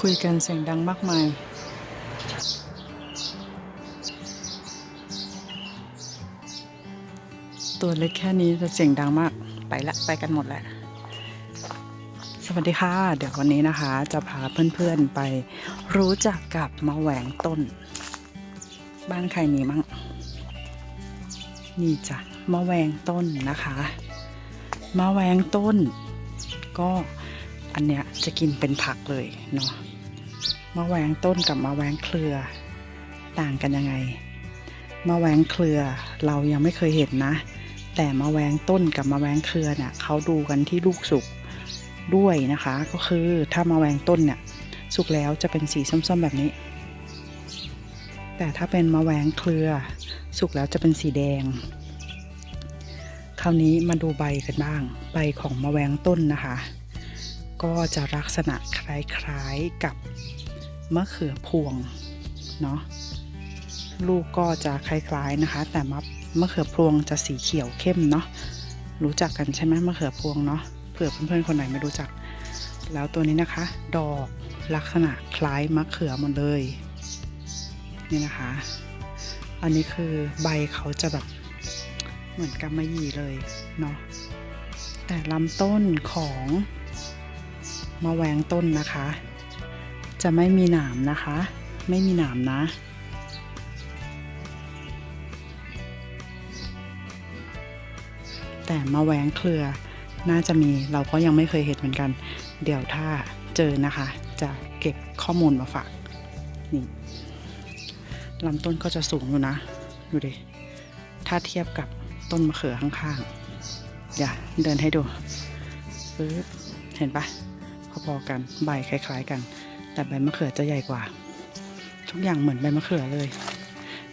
คุยกันเสียงดังมากมายตัวเล็กแค่นี้จะเสียงดังมากไปละไปกันหมดแหละ สวัสดีค่ะ เดี๋ยววันนี้นะคะ จะพาเพื่อนๆไปรู้จักกับมะแหวงต้น บ้านใครมีมั่งนี่จ้ะมะแวงต้นนะคะมะแวงต้น ก็ อันเนี้ยจะกินเป็นผักเลยเนาะมะแวงต้นกับมะแวงเครือ ต่างกันยังไงมะแวงเครือ เรายังไม่เคยเห็นนะ แต่มะแวงต้นกับมะแวงเครือเนี่ยเขาดูกันที่ลูกสุกด้วยนะคะ ก็คือถ้ามะแวงต้นเนี่ยสุกแล้วจะเป็นสีส้มๆแบบนี้ แต่ถ้าเป็นมะแวงเครือ สุกแล้วจะเป็นสีแดง คราวนี้มาดูใบกันบ้าง ใบของมะแวงต้นนะคะ ก็จะลักษณะคล้ายๆกับมะเขือพวงเนาะลูกก็จะคล้ายๆนะคะ แต่มะมะเขือพวงจะสีเขียวเข้มเนาะรู้จักกันใช่ไหมมะเขือพวงเนาะเผื่อเพื่อนๆคนไหนไม่รู้จัก แล้วตัวนี้นะคะ ดอกลักษณะคล้ายมะเขือหมดเลย นี่นะคะ อันนี้คือใบเขาจะแบบเหมือนกำมะหยี่เลยเนาะแต่ลำต้นของ มะแหวงต้นนะคะ จะไม่มีหนามนะคะ ไม่มีหนามนะ แต่มะแหวงเครือน่าจะมีเราก็ยังไม่เคยเห็นเหมือนกัน เดี๋ยวถ้าเจอนะคะ จะเก็บข้อมูลมาฝากนี่ลำต้นก็จะสูงอยู่นะ ดูดิ ถ้าเทียบกับต้นมะเขือข้างๆอย่าเดินให้ดูปึ๊บเห็นปะ พอๆกันใบคล้าย ๆ กัน แต่ใบมะเขือจะใหญ่กว่า ทุกอย่างเหมือนใบมะเขือเลย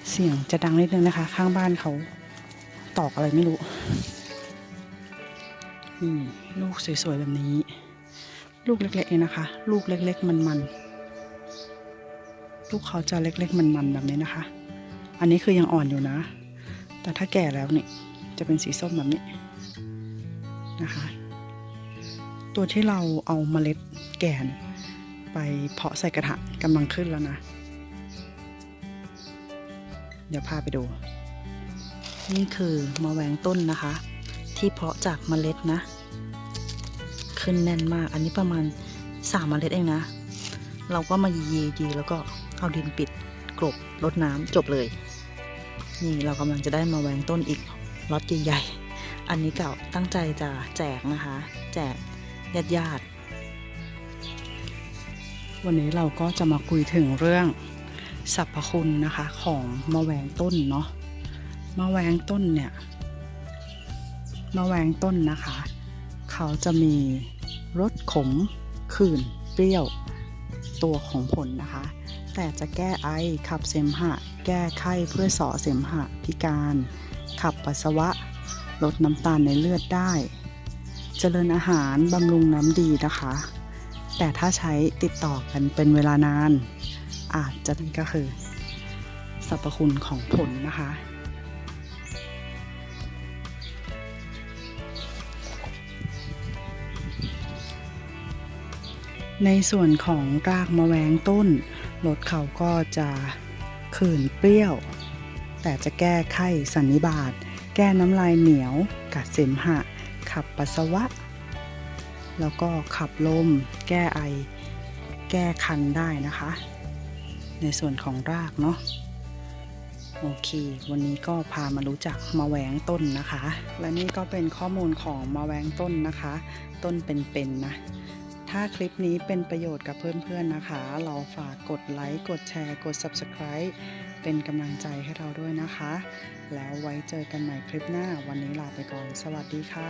เสียงจะดังนิดนึงนะคะ ข้างบ้านเขาตอกอะไรไม่รู้นี่ลูกสวยๆแบบนี้ ลูกเล็กๆเองนะคะ ลูกเล็กๆมันๆลูกเขาจะเล็กๆมันๆแบบนี้นะคะ อันนี้คือยังอ่อนอยู่นะ แต่ถ้าแก่แล้วเนี่ยจะเป็นสีส้มแบบนี้นะคะ ตัวที่เราเอาเมล็ดแก่นไปเพาะใส่กระถางกำลังขึ้นแล้วนะ เดี๋ยวพาไปดู นี่คือมะแวงต้นนะคะ ที่เพาะจากเมล็ดนะ ขึ้นแน่นมาก อันนี้ประมาณสามเมล็ดเองนะ เราก็มายียีแล้วก็เอาดินปิดกลบรดน้ำจบเลย นี่เรากำลังจะได้มาแวงต้นอีกล็อตใหญ่ๆอันนี้เก่าตั้งใจจะแจกนะคะ แจก ญาติญาติวันนี้เราก็จะมาคุยถึงเรื่องสรรพคุณนะคะของมะแวงต้นเนาะมะแวงต้นเนี่ยมะแวงต้นนะคะ เขาจะมีรสขมขื่นเปรี้ยวตัวของผลนะคะ แต่จะแก้ไอขับเสมหะ แก้ไข้เพื่อส่อเสมหะพิการ ขับปัสสาวะ ลดน้ำตาลในเลือดได้ เจริญอาหารบำรุงน้ำดีนะคะ แต่ถ้าใช้ติดต่อกันเป็นเวลานาน อาจจะนี่ก็คือสรรพคุณของผลนะคะ ในส่วนของรากมะแวงต้นรสเขาก็จะขื่นเปรี้ยว แต่จะแก้ไข้สันนิบาต แก้น้ำลายเหนียว กัดเสมหะ ขับปัสสาวะ แล้วก็ขับลม แก้ไอ แก้คันได้นะคะ ในส่วนของรากเนาะโอเค วันนี้ก็พามารู้จักมะแวงต้นนะคะ และนี่ก็เป็นข้อมูลของมะแวงต้นนะคะ ต้นเป็นๆนะถ้าคลิปนี้เป็นประโยชน์กับเพื่อนๆนะคะ เราฝากกดไลค์ กดแชร์ กด Subscribe เป็นกำลังใจให้เราด้วยนะคะ แล้วไว้เจอกันใหม่คลิปหน้า วันนี้ลาไปก่อน สวัสดีค่ะ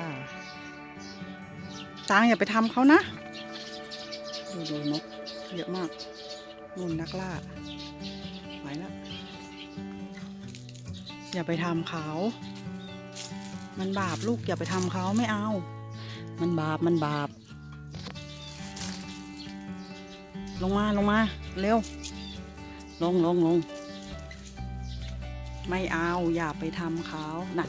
จางอย่าไปทำเขานะ ดูดูนกเยอะมากนุ่นนักล่าไปล้วอย่าไปทำเขา มันบาปลูกอย่าไปทำเขาไม่เอา มันบาปมันบาป ลงมาลงมา เร็ว ลงลงลง ไม่เอาอย่าไปทำเขานะ